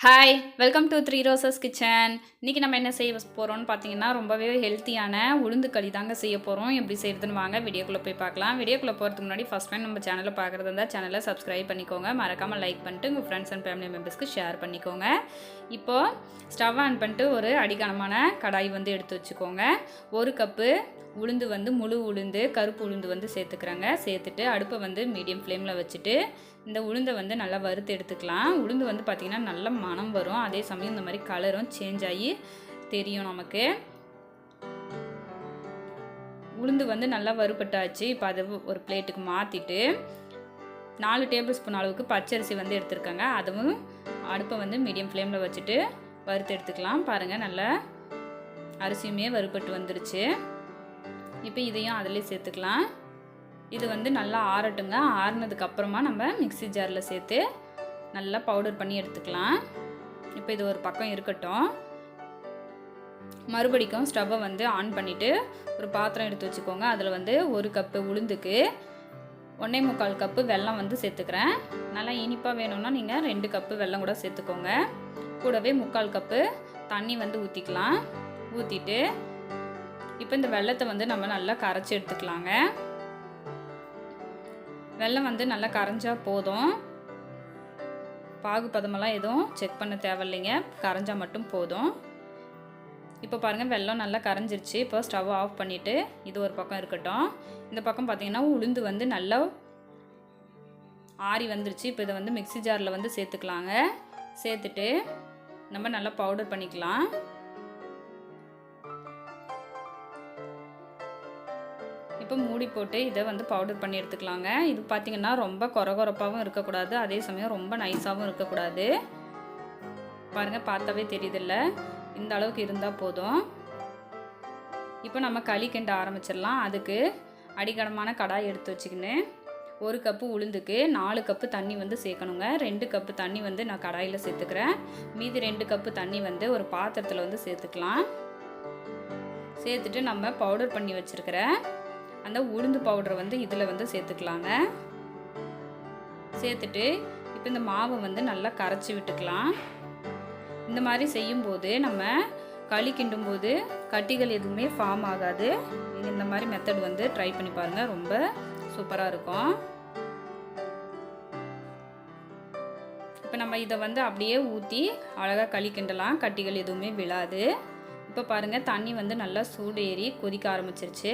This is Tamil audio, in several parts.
Hi welcome to three roses kitchen இன்றைக்கி நம்ம என்ன செய்ய போகிறோம்னு பார்த்தீங்கன்னா ரொம்பவே ஹெல்த்தியான உளுந்து களி தாங்க செய்ய போகிறோம் எப்படி செய்கிறதுன்னு வாங்க வீடியோக்குள்ளே போய் பார்க்கலாம் வீடியோக்குள்ளே போகிறதுக்கு முன்னாடி ஃபஸ்ட் டைம் நம்ம சேனலை பார்க்குறது இருந்தால் சேனலை சப்ஸ்கிரைப் பண்ணிக்கோங்க. மறக்காமல் லைக் பண்ணிட்டு உங்கள் ஃப்ரெண்ட்ஸ் அண்ட் ஃபேமிலி மெம்பர்ஸ்க்கு ஷேர் பண்ணிக்கோங்க. இப்போது ஸ்டவ் ஆன் பண்ணிட்டு ஒரு அடிக்கனமான கடாய் வந்து எடுத்து வச்சுக்கோங்க. ஒரு கப்பு உளுந்து வந்து முழு உளுந்து கருப்பு உளுந்து வந்து சேர்த்துக்கிறாங்க. சேர்த்துட்டு அடுப்பை வந்து மீடியம் ஃப்ளேமில் வச்சுட்டு இந்த உளுந்தை வந்து நல்லா வறுத்து எடுத்துக்கலாம். உளுந்து வந்து பார்த்திங்கன்னா நல்ல மணம் வரும். அதே சமயம் இந்த மாதிரி கலரும் சேஞ்ச் ஆகி தெரியும் நமக்கு. உளுந்து வந்து நல்லா வறுபட்டாச்சு. இப்போ அதை ஒரு பிளேட்டுக்கு மாற்றிட்டு நாலு டேபிள் ஸ்பூன் அளவுக்கு பச்சரிசி வந்து எடுத்துருக்காங்க. அதுவும் அடுப்பை வந்து மீடியம் ஃப்ளேமில் வச்சுட்டு வறுத்து எடுத்துக்கலாம். பாருங்கள் நல்லா அரிசியுமே வறுபட்டு வந்துருச்சு. இப்போ இதையும் அதிலே சேர்த்துக்கலாம். இது வந்து நல்லா ஆறட்டுங்க. ஆறுனதுக்கப்புறமா நம்ம மிக்ஸி ஜாரில் சேர்த்து நல்லா பவுடர் பண்ணி எடுத்துக்கலாம். இப்போ இது ஒரு பக்கம் இருக்கட்டும். மறுபடிக்கும் ஸ்டவ்வை வந்து ஆன் பண்ணிவிட்டு ஒரு பாத்திரம் எடுத்து வச்சுக்கோங்க. அதில் வந்து ஒரு கப்பு உளுந்துக்கு ஒன்றே முக்கால் கப்பு வெல்லம் வந்து சேர்த்துக்கிறேன். நல்லா இனிப்பாக வேணும்னா நீங்கள் ரெண்டு கப்பு வெல்லம் கூட சேர்த்துக்கோங்க. கூடவே முக்கால் கப்பு தண்ணி வந்து ஊற்றிக்கலாம் ஊற்றிட்டு இப்போ இந்த வெள்ளத்தை வந்து நம்ம நல்லா கரைச்சி எடுத்துக்கலாங்க. வெள்ளம் வந்து நல்லா கரைஞ்சால் போதும். பாகு பதமெல்லாம் எதுவும் செக் பண்ண தேவையில்லைங்க. கரைஞ்சால் மட்டும் போதும். இப்போ பாருங்கள் வெள்ளம் நல்லா கரைஞ்சிருச்சு. இப்போ ஸ்டவ் ஆஃப் பண்ணிவிட்டு இது ஒரு பக்கம் இருக்கட்டும். இந்த பக்கம் பார்த்திங்கன்னா உளுந்து வந்து நல்லா ஆறி வந்துருச்சு. இப்போ இதை வந்து மிக்ஸி ஜாரில் வந்து சேர்த்துக்கலாங்க. சேர்த்துட்டு நம்ம நல்லா பவுடர் பண்ணிக்கலாம். இப்போ மூடி போட்டு இதை வந்து பவுடர் பண்ணி எடுத்துக்கலாங்க. இது பார்த்திங்கன்னா ரொம்ப கொரகொரப்பாகவும் இருக்கக்கூடாது. அதே சமயம் ரொம்ப நைஸாகவும் இருக்கக்கூடாது. பாருங்கள் பார்த்தாவே தெரியுதில்ல. இந்த அளவுக்கு இருந்தால் போதும். இப்போ நம்ம களி கிண்ட ஆரம்பிச்சிடலாம். அதுக்கு அடிக்கடமான கடாய் எடுத்து வச்சுக்கின்னு ஒரு கப்பு உளுந்துக்கு நாலு கப்பு தண்ணி வந்து சேர்க்கணுங்க. ரெண்டு கப்பு தண்ணி வந்து நான் கடாயில் சேர்த்துக்கிறேன். மீதி ரெண்டு கப்பு தண்ணி வந்து ஒரு பாத்திரத்தில் வந்து சேர்த்துக்கலாம். சேர்த்துட்டு நம்ம பவுடர் பண்ணி வச்சுருக்கிறேன் அந்த உளுந்து பவுடரை வந்து இதில் வந்து சேர்த்துக்கலாங்க. சேர்த்துட்டு இப்போ இந்த மாவை வந்து நல்லா கரைச்சி விட்டுக்கலாம். இந்த மாதிரி செய்யும்போது நம்ம களி கிண்டும்போது கட்டிகள் எதுவுமே ஃபார்ம் ஆகாது. நீங்கள் இந்த மாதிரி மெத்தட் வந்து ட்ரை பண்ணி பாருங்கள் ரொம்ப சூப்பராக இருக்கும். இப்போ நம்ம இதை வந்து அப்படியே ஊற்றி அழகாக களி கிண்டலாம் கட்டிகள் எதுவுமே விழாது. இப்போ பாருங்கள் தண்ணி வந்து நல்லா சூடு ஏறி கொதிக்க ஆரம்பிச்சிருச்சு.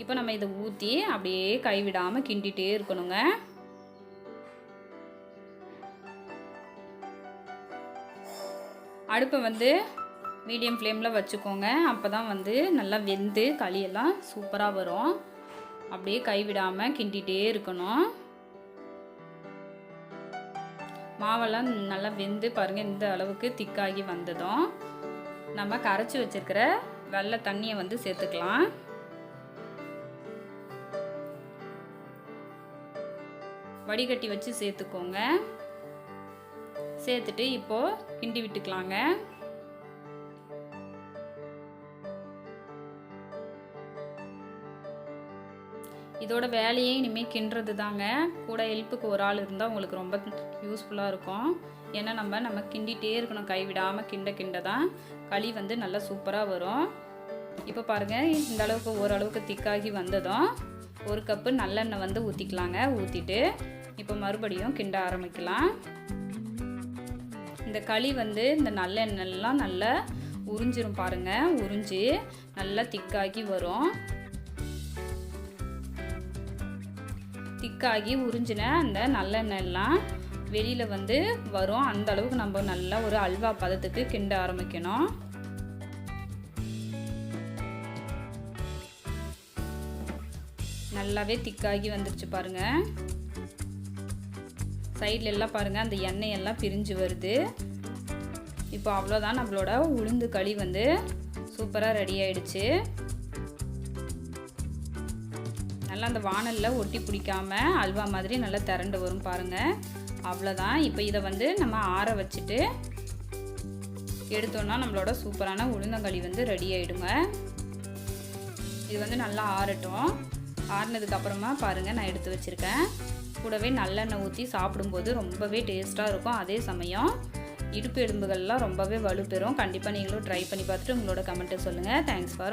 இப்போ நம்ம இதை ஊற்றி அப்படியே கைவிடாமல் கிண்டிகிட்டே இருக்கணுங்க. அடுப்பை வந்து மீடியம் ஃப்ளேமில் வச்சுக்கோங்க. அப்போ தான் வந்து நல்லா வெந்து களியெல்லாம் சூப்பராக வரும். அப்படியே கைவிடாமல் கிண்டிகிட்டே இருக்கணும். மாவெல்லாம் நல்லா வெந்து பாருங்கள் இந்த அளவுக்கு திக்காகி வந்ததும். நம்ம கரைச்சி வச்சுருக்கிற வெள்ளை தண்ணியை வந்து சேர்த்துக்கலாம். வடிகட்டி வச்சு சேர்த்துக்கோங்க. சேர்த்துட்டு இப்போது கிண்டி விட்டுக்கலாங்க. இதோட வேலையே இனிமேல் கிண்டுறது தாங்க. கூட ஹெல்ப்புக்கு ஒரு ஆள் இருந்தால் உங்களுக்கு ரொம்ப யூஸ்ஃபுல்லாக இருக்கும். ஏன்னா நம்ம நம்ம கிண்டிகிட்டே இருக்கணும். கைவிடாமல் கிண்ட கிண்ட தான் களி வந்து நல்லா சூப்பராக வரும். இப்போ பாருங்கள் இந்த அளவுக்கு ஓரளவுக்கு திக்காகி வந்ததும் ஒரு கப்பு நல்லெண்ணெய் வந்து ஊற்றிக்கலாங்க ஊற்றிட்டு இப்போ மறுபடியும் கிண்ட ஆரம்பிக்கலாம். இந்த களி வந்து இந்த நல்லெண்ணெய்லாம் நல்லா உறிஞ்சிரும் பாருங்கள் உறிஞ்சி நல்லா திக்காகி வரும். திக்காகி உறிஞ்சின அந்த நல்லெண்ணெய்லாம் வெளியில் வந்து வரும். அந்த அளவுக்கு நம்ம நல்லா ஒரு அல்வா பதத்துக்கு கிண்ட ஆரம்பிக்கணும். நல்லாவே திக்காகி வந்துருச்சு பாருங்க. சைடில் எல்லாம் பாருங்கள் அந்த எண்ணெய் எல்லாம் பிரிஞ்சு வருது. இப்போ அவ்வளோதான் நம்மளோட உளுந்து களி வந்து சூப்பராக ரெடி ஆயிடுச்சு. நல்லா அந்த வானலில் ஒட்டி பிடிக்காம அல்வா மாதிரி நல்லா திரண்டு வரும் பாருங்கள் அவ்வளோதான். இப்போ இதை வந்து நம்ம ஆற வச்சுட்டு எடுத்தோன்னா நம்மளோட சூப்பரான உளுந்தங்களி வந்து ரெடி ஆகிடுங்க இது வந்து நல்லா ஆறட்டும். ஆறினதுக்கப்புறமா பாருங்கள் நான் எடுத்து வச்சுருக்கேன். கூடவே நல்லெண்ணெய் ஊற்றி சாப்பிடும்போது ரொம்பவே டேஸ்ட்டாக இருக்கும். அதே சமயம் இடுப்பு எலும்புகள்லாம் ரொம்பவே வலுப்பெறும். கண்டிப்பாக நீங்களும் ட்ரை பண்ணி பார்த்துட்டு உங்களோட கமெண்ட்டை சொல்லுங்கள் தேங்க்ஸ் ஃபார்